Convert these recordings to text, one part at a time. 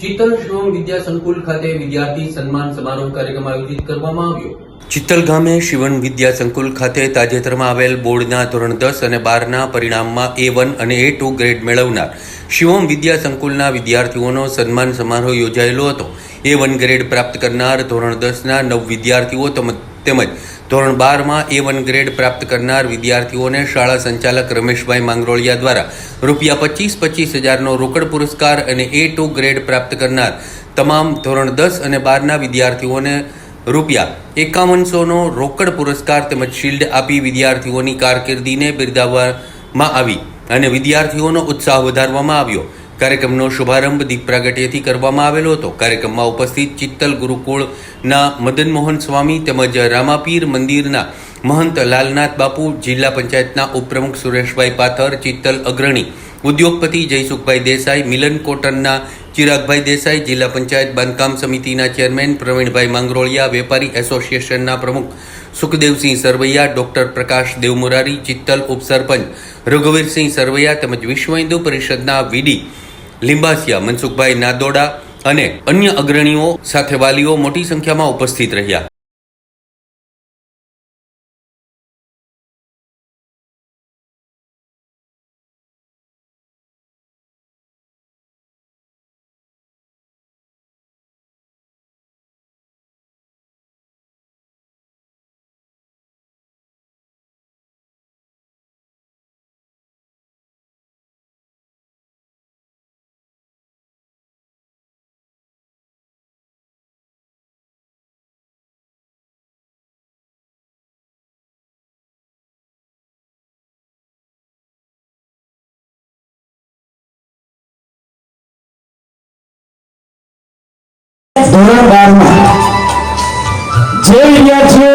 ચિત્તલ શિવમ વિદ્યા સંકુલ ખાતે વિદ્યાર્થી સન્માન સમારોહ કાર્યક્રમ આયોજિત કરવામાં આવ્યો. ચિત્તલ ગામે શિવન વિદ્યા સંકુલ ખાતે તાજેતરમાં આવેલ બોર્ડના ધોરણ દસ અને બારના પરિણામમાં એ વન અને એ ટુ ગ્રેડ મેળવનાર શિવમ વિદ્યા સંકુલના વિદ્યાર્થીઓનો સન્માન સમારોહ યોજાયેલો હતો. એ વન ગ્રેડ પ્રાપ્ત કરનાર ધોરણ દસના નવ વિદ્યાર્થીઓ તમ- તેમજ ધોરણ બારમાં એ વન ગ્રેડ પ્રાપ્ત કરનાર વિદ્યાર્થીઓને શાળા સંચાલક રમેશભાઈ માંગરોળિયા દ્વારા રૂપિયા પચીસ પચીસ હજારનો રોકડ પુરસ્કાર અને એ ટુ ગ્રેડ પ્રાપ્ત કરનાર તમામ ધોરણ દસ અને બારના વિદ્યાર્થીઓને રૂપિયા એકાવનસોનો રોકડ પુરસ્કાર તેમજ શિલ્ડ આપી વિદ્યાર્થીઓની કારકિર્દીને બિરદાવવામાં આવી અને વિદ્યાર્થીઓનો ઉત્સાહ વધારવામાં આવ્યો. કાર્યક્રમનો શુભારંભ દીપ પ્રાગટ્યથી કરવામાં આવેલો હતો. કાર્યક્રમમાં ઉપસ્થિત ચિત્તલ ગુરુકુળના મદન મોહન સ્વામી તેમજ રામાપીર મંદિરના મહંત લાલનાથ બાપુ, જિલ્લા પંચાયતના ઉપપ્રમુખ સુરેશભાઈ પાથર, ચિત્તલ અગ્રણી, ઉદ્યોગપતિ જયસુખભાઈ દેસાઈ, મિલન કોટનના ચિરાગભાઈ દેસાઈ, જિલ્લા પંચાયત બાંધકામ સમિતિના ચેરમેન પ્રવીણભાઈ માંગરોળિયા, વેપારી એસોસિએશનના પ્રમુખ સુખદેવસિંહ સરવૈયા, ડોક્ટર પ્રકાશ દેવમુરારી, ચિત્તલ ઉપસરપંચ રઘુવીરસિંહ સરવૈયા તેમજ વિશ્વ હિન્દુ પરિષદના વીડી લિંબાસિયા મનસુખભાઈ નાદોડા અને અન્ય અગ્રણીઓ સાથે વાલીઓ મોટી સંખ્યામાં ઉપસ્થિત રહ્યા. ધોરણ વિદ્યાર્થીઓ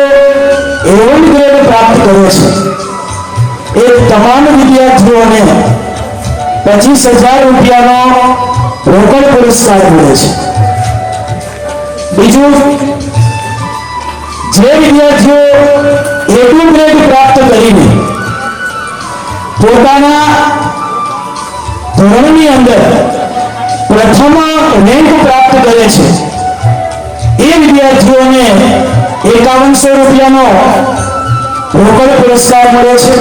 પચીસ હજાર રૂપિયાનો રોકડ પુરસ્કાર બીજું, જે વિદ્યાર્થીઓ એટલું ગ્રેડ પ્રાપ્ત કરીને પોતાના ધોરણની અંદર પ્રથમ રેન્ક પ્રાપ્ત કરે છે એકાવનસો રૂપિયાનો રોકડ પુરસ્કાર મળે છે.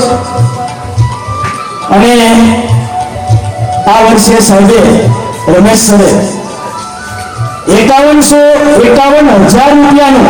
અને આ વર્ષે સાહેબે રમેશ સરે એકાવનસો એકાવન હજાર રૂપિયાનું